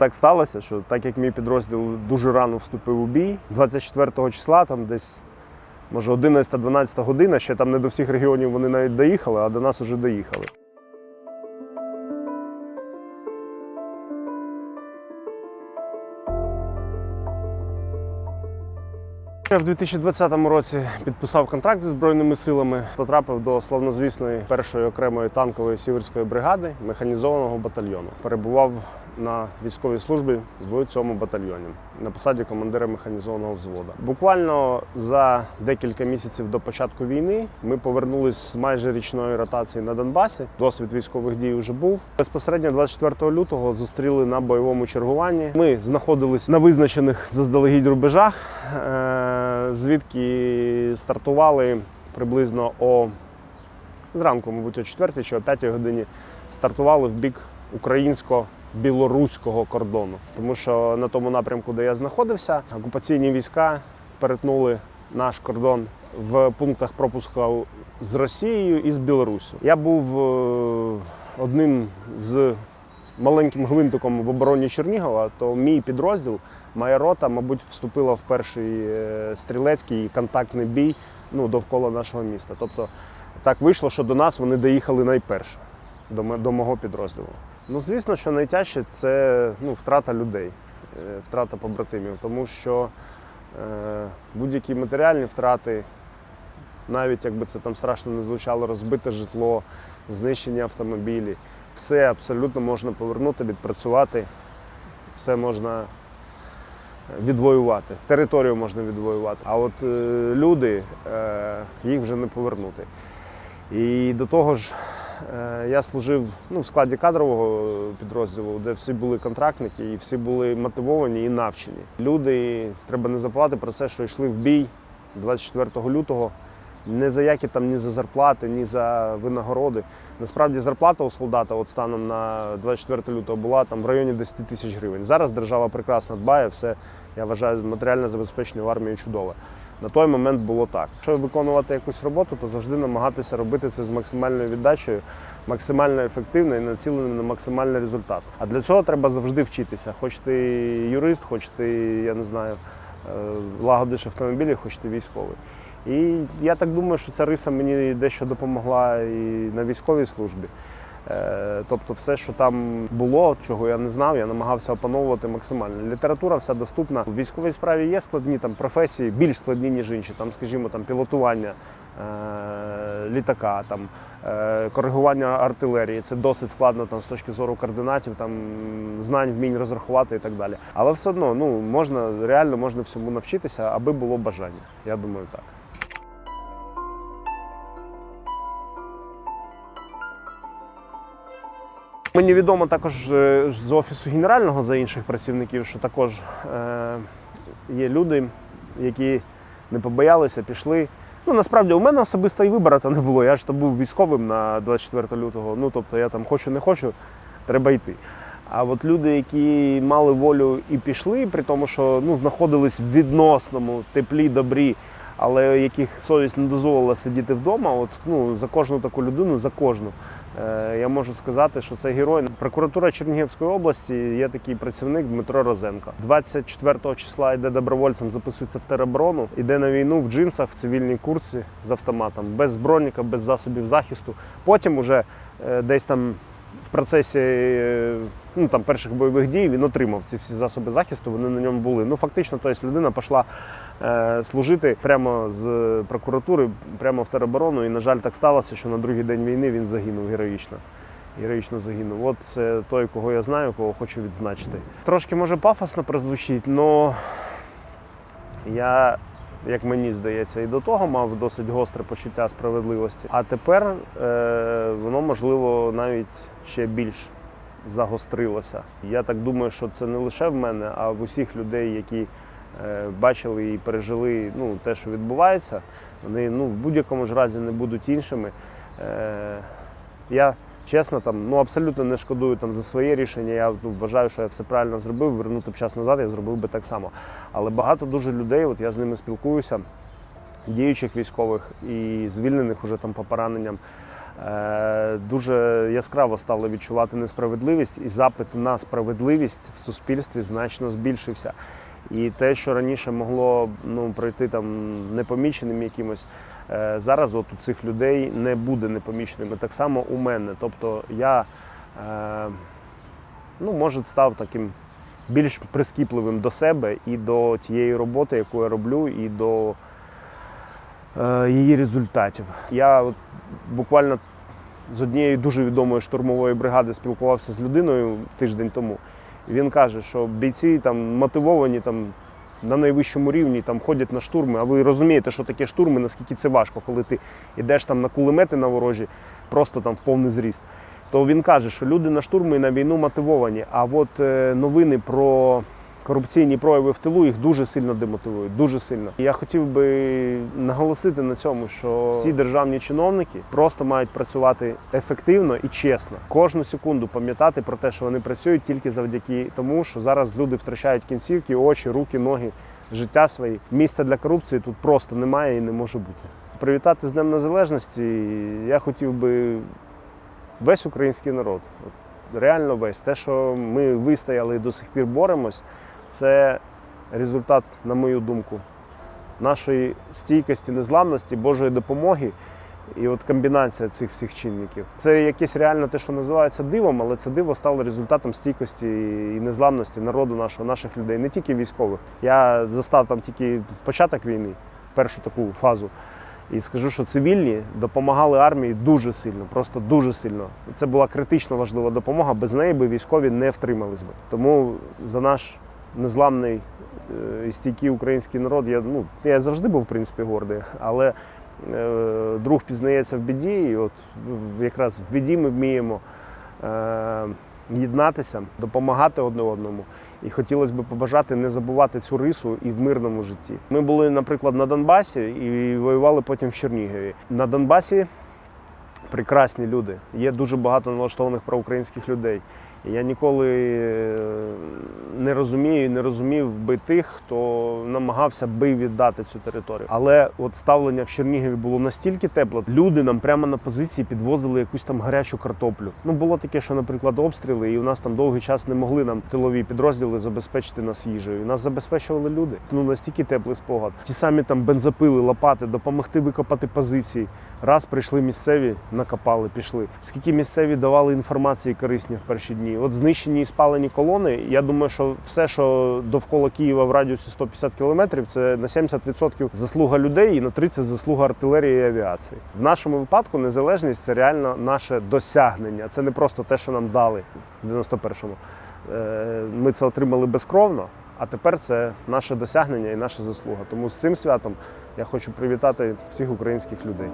Так сталося, що так як мій підрозділ дуже рано вступив у бій, 24 числа, там десь, може, 11-12 година, ще там не до всіх регіонів вони навіть доїхали, а до нас вже доїхали. Я в 2020 році підписав контракт зі Збройними силами, потрапив до славнозвісної першої окремої танкової сіверської бригади механізованого батальйону. Перебував на військовій службі в цьому батальйоні на посаді командира механізованого взводу. Буквально за декілька місяців до початку війни ми повернулись з майже річної ротації на Донбасі. Досвід військових дій вже був. Безпосередньо 24 лютого зустріли на бойовому чергуванні. Ми знаходились на визначених заздалегідь рубежах, е, звідки стартували приблизно о зранку, мабуть, о 4 чи о 5 годині. Стартували в бік українсько-білоруського кордону, тому що на тому напрямку, де я знаходився, окупаційні війська перетнули наш кордон в пунктах пропуску з Росією і з Білоруссю. Я був е, одним з маленьким гвинтиком в обороні Чернігова, то мій підрозділ, моя рота, мабуть, вступила в перший е, стрілецький контактний бій ну, довкола нашого міста. Тобто так вийшло, що до нас вони доїхали найперше, до мого підрозділу. Ну, звісно, що найтяжче це ну, втрата людей, е, втрата побратимів, тому що е, будь-які матеріальні втрати, навіть якби це там страшно не звучало, розбите житло, знищені автомобілі, все абсолютно можна повернути, відпрацювати, все можна відвоювати. Територію можна відвоювати. А от е, люди, е, їх вже не повернути. І до того ж, е, я служив ну, в складі кадрового підрозділу, де всі були контрактники і всі були мотивовані і навчені. Люди, треба не забувати про це, що йшли в бій 24 лютого. Не за які там ні за зарплати, ні за винагороди. Насправді зарплата у солдата, от станом на 24 лютого, була там в районі 10 тисяч гривень. Зараз держава прекрасно дбає, все я вважаю, матеріальне забезпечення в армії чудове. На той момент було так. Якщо виконувати якусь роботу, то завжди намагатися робити це з максимальною віддачею, максимально ефективно і націленим на максимальний результат. А для цього треба завжди вчитися. Хоч ти юрист, хоч ти, я не знаю, е, лагодиш автомобілі, хоч ти військовий. І я так думаю, що ця риса мені дещо допомогла і на військовій службі. Е, Тобто, все, що там було, чого я не знав, я намагався опановувати максимально. Література вся доступна. У військовій справі є складні там професії, більш складні, ніж інші. Там, скажімо, там пілотування е, літака, там е, коригування артилерії. Це досить складно там з точки зору координатів, там знань, вмінь розрахувати і так далі. Але все одно ну можна реально можна всьому навчитися, аби було бажання. Я думаю, так. Мені відомо також е, з офісу генерального за інших працівників, що також е, є люди, які не побоялися, пішли. Ну насправді у мене особисто і вибору не було. Я ж то був військовим на 24 лютого. Ну тобто я там хочу, не хочу, треба йти. А от люди, які мали волю і пішли, при тому, що ну, знаходились в відносному теплі, добрі, але яких совість не дозволила сидіти вдома, от ну за кожну таку людину, за кожну. Е, Я можу сказати, що це герой. Прокуратура Чернігівської області є такий працівник Дмитро Розенко. 24 числа йде добровольцем, записується в тероборону, йде на війну в джинсах, в цивільній курці з автоматом, без броніка, без засобів захисту. Потім уже е, десь там в процесі е, ну, там, перших бойових дій він отримав ці всі засоби захисту, вони на ньому були. Ну фактично, тобто людина пішла служити прямо з прокуратури, прямо в тероборону. І, на жаль, так сталося, що на другий день війни він загинув героїчно. Героїчно загинув. От це той, кого я знаю, кого хочу відзначити. Трошки може пафосно прозвучить, але я, як мені здається, і до того мав досить гостре почуття справедливості. А тепер е, воно можливо навіть ще більш загострилося. Я так думаю, що це не лише в мене, а в усіх людей, які е, бачили і пережили ну, те, що відбувається, вони ну, в будь-якому ж разі не будуть іншими. Е, я чесно там ну абсолютно не шкодую там за своє рішення. Я ну, вважаю, що я все правильно зробив. Вернути б час назад, я зробив би так само. Але багато дуже людей, от я з ними спілкуюся, діючих військових і звільнених уже там по пораненням. е, дуже яскраво стали відчувати несправедливість, і запит на справедливість в суспільстві значно збільшився. І те, що раніше могло ну, пройти там непоміченим якимось, е, зараз от у цих людей не буде непоміченими. Так само у мене. Тобто я е, ну, може став таким більш прискіпливим до себе і до тієї роботи, яку я роблю, і до е, її результатів. Я от буквально з однією дуже відомої штурмової бригади спілкувався з людиною тиждень тому. Він каже, що бійці там мотивовані там. На найвищому рівні там ходять на штурми, а ви розумієте, що таке штурми, наскільки це важко, коли ти йдеш там на кулемети на ворожі, просто там в повний зріст. То він каже, що люди на штурми і на війну мотивовані. А от е, новини про корупційні прояви в тилу їх дуже сильно демотивують. Дуже сильно. Я хотів би наголосити на цьому, що всі державні чиновники просто мають працювати ефективно і чесно. Кожну секунду пам'ятати про те, що вони працюють тільки завдяки тому, що зараз люди втрачають кінцівки, очі, руки, ноги, життя свої. Місця для корупції тут просто немає і не може бути. Привітати з Днем Незалежності я хотів би весь український народ. Реально весь. Те, що ми вистояли і до сих пір боремось, це результат, на мою думку, нашої стійкості, незламності, Божої допомоги. І от комбінація цих всіх чинників. Це якесь реально те, що називається дивом, але це диво стало результатом стійкості і незламності народу нашого, наших людей, не тільки військових. Я застав там тільки початок війни, першу таку фазу. І скажу, що цивільні допомагали армії дуже сильно, просто дуже сильно. Це була критично важлива допомога. Без неї би військові не втримались би. Тому за наш незламний е, і стійкий український народ я ну я завжди був в принципі гордий, але е, друг пізнається в біді, і от якраз в біді ми вміємо е, єднатися, допомагати одне одному. І хотілося б побажати не забувати цю рису і в мирному житті. Ми були, наприклад, на Донбасі і воювали потім в Чернігові. На Донбасі прекрасні люди. Є дуже багато налаштованих проукраїнських людей. Я ніколи е, не розумію і не розумів би тих, хто намагався би віддати цю територію. Але от ставлення в Чернігові було настільки тепло. Люди нам прямо на позиції підвозили якусь там гарячу картоплю. Ну було таке, що, наприклад, обстріли, і у нас там довгий час не могли нам тилові підрозділи забезпечити нас їжею. Нас забезпечували люди. Ну настільки теплий спогад. Ті самі там бензопили, лопати, допомогти викопати позиції. Раз прийшли місцеві, накопали, пішли. Скільки місцеві давали інформації корисні в перші дні. От знищені і спалені колони. Я думаю, що все, що довкола Києва в радіусі 150 кілометрів, це на 70% заслуга людей і на 30% заслуга артилерії і авіації. В нашому випадку незалежність це реально наше досягнення. Це не просто те, що нам дали в 91-му. Е, Ми це отримали безкровно. А тепер це наше досягнення і наша заслуга. Тому з цим святом я хочу привітати всіх українських людей.